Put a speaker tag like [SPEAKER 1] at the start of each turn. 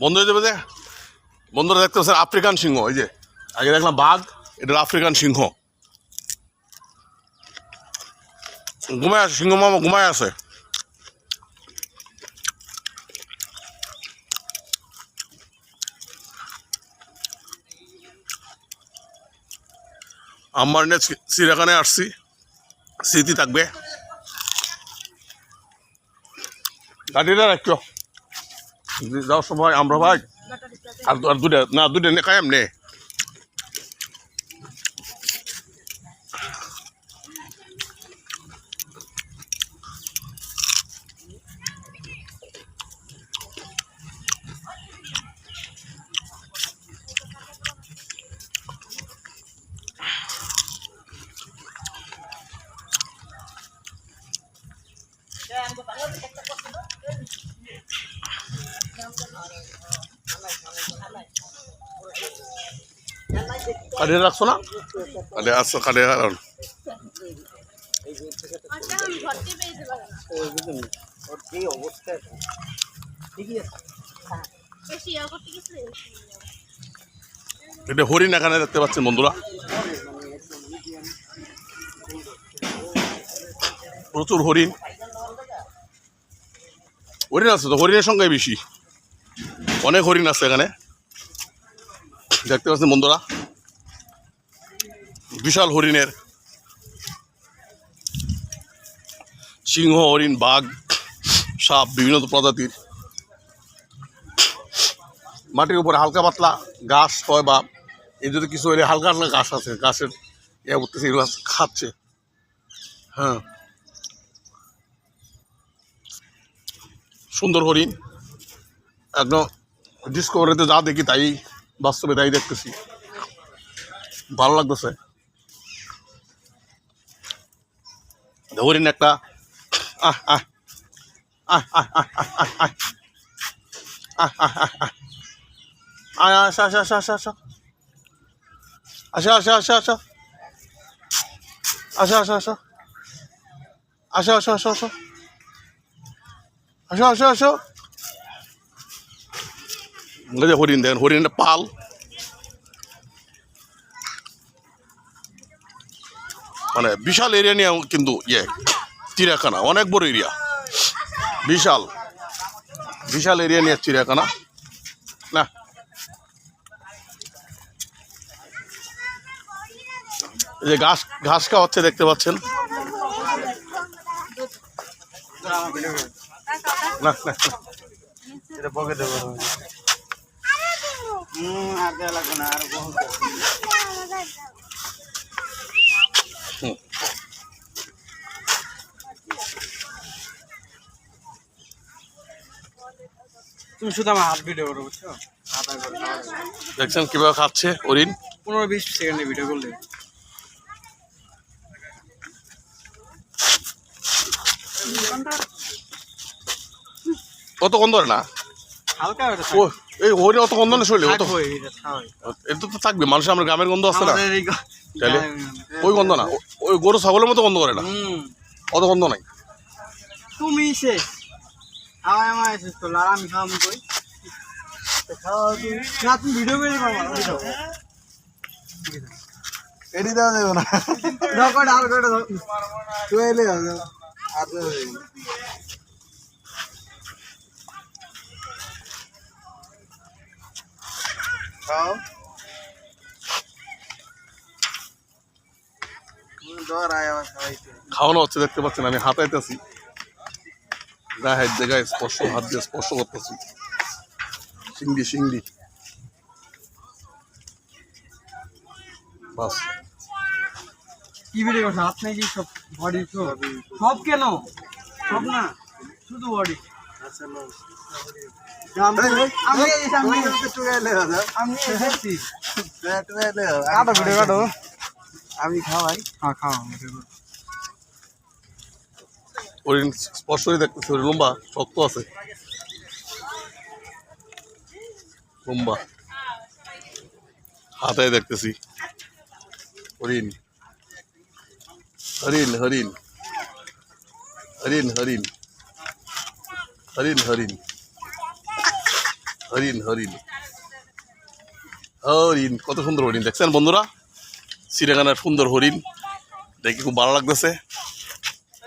[SPEAKER 1] বন্ধ হয়ে যাবে যে? বন্ধুরা দেখতে পাচ্ছেন, আফ্রিকান সিংহ, এই যে। আগে দেখলাম বাঘ এটা আফ্রিকান সিংহ। ঘুমায় আছে, সিংহ মামা ঘুমায় আছে। আমার নিয়ে চিড়িয়াখানায় আসছি। স্মৃতি থাকবে। গাড়িটা রাখো যাওয়ার সময় আমরা ভাই আর দুটা না দুটা নে কায়াম কাঠে রাখছো না কাঠে আসছো কাঠে রাখো
[SPEAKER 2] আচ্ছা আমি ঘরতে পেয়ে দেবো না
[SPEAKER 3] ওর যে ঠিকই আছে
[SPEAKER 2] বেশি ইয়া করতে গেছিলে
[SPEAKER 1] এটা হরিণ এখানে দেখতে পাচ্ছেন বন্ধুরা। প্রচুর হরিণ। হরিণ আছে তো? হরিণের সংখ্যাই বেশি। অনেক হরিণ আছে এখানে। দেখতে পাচ্ছেন বন্ধুরা। বিশাল হরিণের। সিংহ, হরিণ, বাঘ, সাপ, বিভিন্ন প্রজাতির। মাটির উপরে হালকা পাতলা ঘাস হয় বা এই যদি কিছু হলে হালকা হালকা ঘাস আছে, ঘাসের ইয়ে করতেছে এগুলো খাচ্ছে। হ্যাঁ। সুন্দর হরিণ। একদম ডিসকভারিতে যা দেখি তাই, বাস্তবে তাই দেখতেছি। ভালো লাগতেছে। হরিণ একটা আহ আহ আহ আহ আহ আহ আহ আহ আহ আহ আহ আয় আসা আসা আসা আসা আসা আসা আসা আসা আসা আসা আসা আসা আসা আসা আসা আসা আসো আসো আসো হরিণ দেখেন হরিণের পাল মানে বিশাল এরিয়া নিয়ে কিন্তু ইয়ে চিড়িয়াখানা অনেক বড় এরিয়া বিশাল। বিশাল এরিয়া নিয়ে চিড়িয়াখানা। না। এই যে ঘাস ঘাস খাওয়াচ্ছে দেখতে পাচ্ছেন। না না। না।
[SPEAKER 3] এটা বকে দেবো আর দেওয়া লাগবে না আর বহুত
[SPEAKER 1] হুম।
[SPEAKER 3] তুমি শুধু আমার হাত ভিডিও করো বুঝছ?
[SPEAKER 1] দেখছেন কীভাবে খাচ্ছে হরিণ
[SPEAKER 3] পনেরো বিশ সেকেন্ডে ভিডিও করলে।
[SPEAKER 1] কত গন্ধ হয় না?
[SPEAKER 3] হালকা
[SPEAKER 1] এই হরিণ অত গন্ধ না শরীরে অত?
[SPEAKER 3] এটা
[SPEAKER 1] তো থাকবে মানুষের আমার গ্রামের গন্ধ আছে না? তাহলে? ওই গন্ধ না ওই গরু ছাগলের মতো গন্ধ করে না? অত গন্ধ নাই?
[SPEAKER 3] তুমি শেষ। আমার আমার শেষ করল আর আমি খাওয়াবো কই? না তুমি ভিডিও করে দিবা আমার
[SPEAKER 4] দেওয়া যাবে না।
[SPEAKER 3] দাও আর কয়টা
[SPEAKER 4] তুই এলে আর খাও
[SPEAKER 1] খাওয়ানো হচ্ছে দেখতে পাচ্ছেন আমি হাতাইতেছি। গায়ে হাত দিয়ে গায়ে স্পর্শ হাত দিয়ে স্পর্শ করতেছি। সিংড়ি সিংড়ি বাস।
[SPEAKER 3] কি ভিডিও করছ? হাত নাকি সব বডি সব? সব কেন? সব না? শুধু বডি
[SPEAKER 4] আচ্ছা নাও।
[SPEAKER 3] আমি
[SPEAKER 1] হরিণ দেখতেছি হরিণ লম্বা শক্ত আছে। লম্বা। হাতে দেখতেছি। হরিণ। হরিণ হরিণ। হরিণ হরিণ। হরিণ হরিণ। হরিণ হরিণ। হরিণ, কত সুন্দর হরিণ। দেখছেন বন্ধুরা? চিড়িয়াখানার সুন্দর হরিণ। দেখে খুব ভালো লাগতেছে।